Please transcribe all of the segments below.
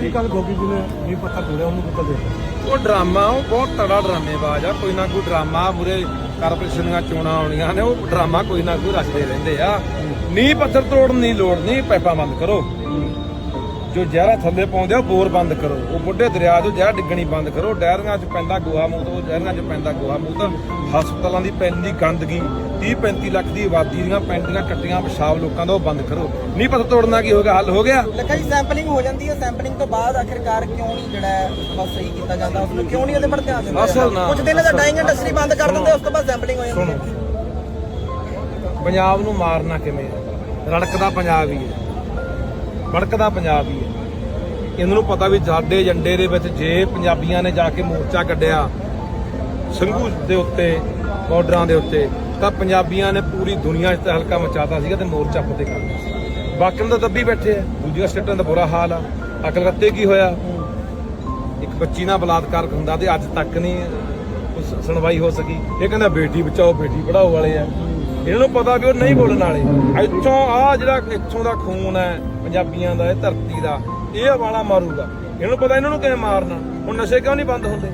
ਜਿਹੜੀ ਕੱਲ ਗੋਗੀ ਜੀ ਨੇ ਵੀ ਪੱਥਰ ਤੋੜਿਆ ਉਹਨੂੰ ਕਿੱਦਾਂ ਦੇ ਉਹ ਡਰਾਮਾ ਉਹ ਬਹੁਤ ਤੜਾ ਡਰਾਮੇਬਾਜ਼ ਆ ਕੋਈ ਨਾ ਕੋਈ ਡਰਾਮਾ ਮੂਰੇ ਕਾਰਪੋਰੇਸ਼ਨ ਦੀਆਂ ਚੋਣਾਂ ਆਉਣੀਆਂ ਨੇ ਉਹ ਡਰਾਮਾ ਕੋਈ ਨਾ ਕੋਈ ਰਚਦੇ ਰਹਿੰਦੇ ਆ। ਨੀ ਪੱਥਰ ਤੋੜਨ ਦੀ ਲੋੜ ਨਹੀਂ ਪਾਈਪਾਂ ਬੰਦ ਕਰੋ। ਜੋ ਜ਼ਹਿਰਾ ਥੱਲੇ ਪਾਉਂਦੇ ਆ ਬੋਰ ਬੰਦ ਕਰੋ। ਉਹ ਬੁੱਢੇ ਦਰਿਆ 'ਚੋਂ ਜ਼ਹਿਰ ਡਿੱਗਣੀ ਬੰਦ ਕਰੋ। ਡੈਰੀਆਂ 'ਚ ਪੈਂਦਾ ਗੋਹਾ ਮੂਤ ਉਹ ਡੈਰੀਆਂ 'ਚ ਪੈਂਦਾ ਗੋਹਾ ਮੂਤ। ਹਸਪਤਾਲਾਂ ਦੀ ਪੈਂਦੀ ਗੰਦਗੀ। 30 35 ਲੱਖ ਦੀ ਆਬਾਦੀ ਦੀਆਂ ਪੈਂਦੀਆਂ ਕੱਟੀਆਂ ਪਿਸ਼ਾਬ ਲੋਕਾਂ ਦਾ ਉਹ ਬੰਦ ਕਰੋ। ਨੀ ਪੱਥਰ ਤੋੜਨਾ ਕੀ ਹੋ ਗਿਆ ਹੱਲ ਹੋ ਗਿਆ? ਲੱਗਾ ਜੀ ਸੈਂਪਲਿੰਗ ਹੋ ਜਾਂਦੀ ਹੈ ਸੈਂਪਲਿੰਗ ਤੋਂ ਬਾਅਦ ਆਖਿਰਕਾਰ ਕਿਉਂ ਨਹੀਂ ਜਿਹੜਾ ਬਸ ਸਹੀ ਕੀਤਾ ਜਾਂਦਾ? ਉਸ ਨੂੰ ਕਿਉਂ ਨਹੀਂ ਉਹਦੇ ਪਰ ਧਿਆਨ ਦਿੰਦੇ? ਅਸਲ ਨਾ- ਕੁਝ ਦਿਨ ਦਾ ਡਾਈਂਗ ਇੰਡਸਟਰੀ ਬੰਦ ਕਰ ਦਿੰਦੇ ਉਸ ਤੋਂ ਬਾਅਦ ਸੈਂਪਲਿੰਗ ਹੋ ਜਾਂਦੀ ਹੈ। ਪੰਜਾਬ ਨੂੰ ਮਾਰਨਾ ਕਿਵੇਂ ਰੜਕਦਾ ਪੰਜਾਬ ਹੀ ਹੈ। ਭੜਕਦਾ ਪੰਜਾਬ ਹੀ ਹੈ। ਇਹਨਾਂ ਨੂੰ ਪਤਾ ਵੀ ਸਾਡੇ ਏਜੰਡੇ ਦੇ ਵਿੱਚ ਜੇ ਪੰਜਾਬੀਆਂ ਨੇ ਜਾ ਕੇ ਮੋਰਚਾ ਕੱਢਿਆ ਸੰਘੂ ਦੇ ਉੱਤੇ, ਬਾਰਡਰਾਂ ਦੇ ਉੱਤੇ, ਤਾਂ ਪੰਜਾਬੀਆਂ ਨੇ ਪੂਰੀ ਦੁਨੀਆ 'ਚ ਹਲਕਾ ਮਚਾਤਾ ਸੀਗਾ ਤੇ ਮੋਰਚਾ ਫਤਿਹ ਕਰਨਾ ਸੀ ਬਾਕੀ ਨੂੰ ਤਾਂ ਦੱਬੀ ਬੈਠੇ ਆ। ਦੂਜੀਆਂ ਸਟੇਟਾਂ ਦਾ ਬੁਰਾ ਹਾਲ ਆ। ਅਕਲ ਗੱਤੇ ਕੀ ਹੋਇਆ? ਇੱਕ ਬੱਚੀ ਨਾਲ ਬਲਾਤਕਾਰ ਹੁੰਦਾ ਤੇ ਅੱਜ ਤੱਕ ਨਹੀਂ ਸੁਣਵਾਈ ਹੋ ਸਕੀ। ਇਹ ਕਹਿੰਦਾ, ਬੇਟੀ ਬਚਾਓ, ਬੇਟੀ ਪੜਾਓ ਵਾਲੇ ਆ। ਇਹਨਾਂ ਨੂੰ ਪਤਾ ਵੀ ਉਹ ਨਹੀਂ ਬੋਲਣ ਵਾਲੇ। ਇੱਥੋਂ ਆ ਜਿਹੜਾ ਇੱਥੋਂ ਦਾ ਖੂਨ ਹੈ, ਪੰਜਾਬੀਆਂ ਦਾ, ਇਹ ਧਰਤੀ ਦਾ, ਇਹ ਵਾਲਾ ਮਾਰੂਗਾ। ਇਹਨਾਂ ਨੂੰ ਪਤਾ ਇਹਨਾਂ ਨੂੰ ਕਿਵੇਂ ਮਾਰਨਾ? ਹੁਣ ਨਸ਼ੇ ਕਿਉਂ ਨਹੀਂ ਬੰਦ ਹੁੰਦੇ?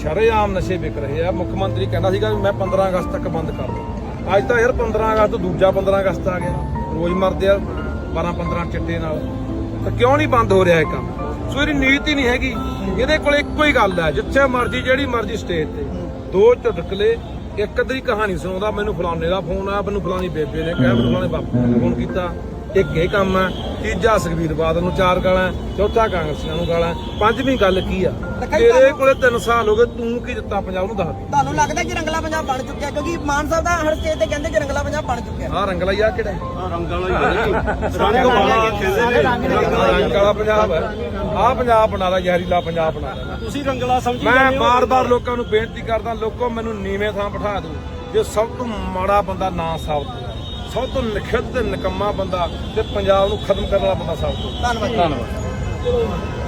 ਸ਼ਰੇਆਮ ਨਸ਼ੇ ਵਿਕ ਰਹੇ ਆ। ਮੁੱਖ ਮੰਤਰੀ ਕਹਿੰਦਾ ਸੀਗਾ ਵੀ ਮੈਂ 15 ਅਗਸਤ ਤੱਕ ਬੰਦ ਕਰ ਦੂੰ ਅੱਜ ਤਾਂ ਯਾਰ 15 ਅਗਸਤ, ਦੂਜਾ 15 ਅਗਸਤ ਆ ਗਿਆ। ਰੋਜ਼ ਮਰਦੇ ਆ 12 15 ਚਿੱਟੇ ਨਾਲ। ਤਾਂ ਕਿਉਂ ਨਹੀਂ ਬੰਦ ਹੋ ਰਿਹਾ ਇਹ ਕੰਮ? ਸੋ ਇਹਦੀ ਨੀਤੀ ਨਹੀਂ ਹੈਗੀ। ਇਹਦੇ ਕੋਲ ਇੱਕੋ ਹੀ ਗੱਲ ਹੈ। ਜਿੱਥੇ ਮਰਜ਼ੀ, ਜਿਹੜੀ ਮਰਜ਼ੀ ਸਟੇਜ ਤੇ। ਦੋ ਝਟਕਲੇ ਇੱਕ ਅੱਧੀ ਕਹਾਣੀ ਸੁਣਾਉਂਦਾ ਮੈਨੂੰ ਫਲਾਣੇ ਦਾ ਫੋਨ ਆਇਆ ਮੈਨੂੰ ਫਲਾਣੀ ਬੇਬੇ ਨੇ ਕਿਹਾ ਮੈਨੂੰ ਫਲਾਣੇ ਬਾਪੂ ਨੇ ਫੋਨ ਕੀਤਾ। ਇੱਕ ਇਹ ਕੰਮ ਹੈ? ਤੀਜਾ ਸੁਖਬੀਰ ਬਾਦਲ ਨੂੰ ਚਾਰ ਗਾਲਾਂ ਚੌਥਾ ਕਾਂਗਰਸੀਆਂ ਨੂੰ ਗਾਲਾਂ। ਪੰਜਵੀਂ ਗੱਲ ਕੀ ਆ? ਤੇਰੇ ਕੋਲੇ 3 ਸਾਲ ਹੋ ਗਏ ਤੂੰ ਕੀ ਦਿੱਤਾ ਪੰਜਾਬ ਨੂੰ ਦੱਸ ਤੁਹਾਨੂੰ ਲੱਗਦਾ ਕਿ ਰੰਗਲਾ ਪੰਜਾਬ ਬਣ ਚੁੱਕਿਆ? ਕਿਉਂਕਿ ਮਾਨ ਸਾਹਿਬ ਦਾ ਹਰ ਸਟੇਜ ਤੇ ਕਹਿੰਦੇ ਕਿ ਰੰਗਲਾ ਪੰਜਾਬ ਬਣ ਚੁੱਕਿਆ। ਆਹ ਰੰਗਲਾ ਯਾ ਕਿਹੜਾ? ਰੰਗ ਵਾਲਾ ਹੀ ਰੰਗ ਵਾਲਾ ਕਹਿੰਦੇ ਨੇ ਰੰਗ ਵਾਲਾ ਪੰਜਾਬ ਹੈ। ਆਹ ਪੰਜਾਬ ਬਣਾ ਦਾ ਜ਼ਹਿਰੀਲਾ ਪੰਜਾਬ ਬਣਾ ਦਾ ਤੁਸੀਂ ਰੰਗਲਾ ਸਮਝੀ ਮੈਂ ਜਾਂਦੇ ਹੋ। ਬਾਰ-ਬਾਰ ਲੋਕਾਂ ਨੂੰ ਬੇਨਤੀ ਕਰਦਾ ਲੋਕੋ ਮੈਨੂੰ ਨੀਵੇਂ ਥਾਂ ਬਿਠਾ ਦਿਓ। ਜੇ ਸਭ ਤੋਂ ਮਾੜਾ ਬੰਦਾ ਨਾ ਸਾਬਤ ਸਭ ਤੋਂ ਨਖਿੱਧ ਤੇ ਨਿਕੰਮਾ ਬੰਦਾ ਤੇ ਪੰਜਾਬ ਨੂੰ ਖਤਮ ਕਰਨ ਵਾਲਾ ਬੰਦਾ ਸਾਬਤ ਹੋਇਆ। ਧੰਨਵਾਦ। ਧੰਨਵਾਦ।